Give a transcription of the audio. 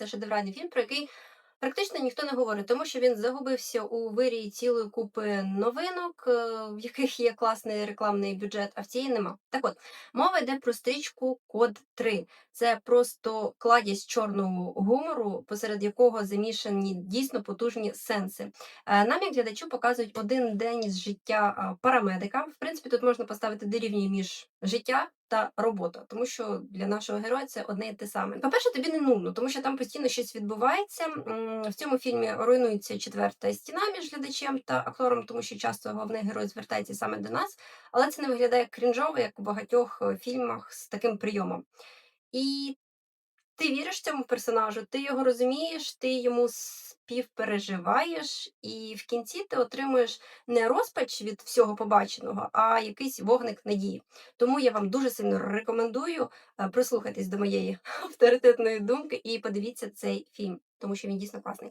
це шедевральний фільм, про який практично ніхто не говорить, тому що він загубився у вирії цілої купи новинок, е, в яких є класний рекламний бюджет, а в цій нема. Так от, мова йде про стрічку Код 3. Це просто кладість чорного гумору, посеред якого замішані дійсно потужні сенси. Е, Нам, як глядачу, показують один день з життя парамедика. В принципі, тут можна поставити дорівнює між життя та робота, тому що для нашого героя це одне і те саме. По-перше, тобі не нудно, тому що там постійно щось відбувається. В цьому фільмі руйнується четверта стіна між глядачем та актором, тому що часто головний герой звертається саме до нас, але це не виглядає крінжово, як у багатьох е, фільмах з таким прийомом. І ти віриш цьому персонажу, ти його розумієш, ти йому співпереживаєш, і в кінці ти отримуєш не розпач від всього побаченого, а якийсь вогник надії. Тому я вам дуже сильно рекомендую е, прислухатись до моєї авторитетної думки і подивіться цей фільм, тому що він дійсно класний.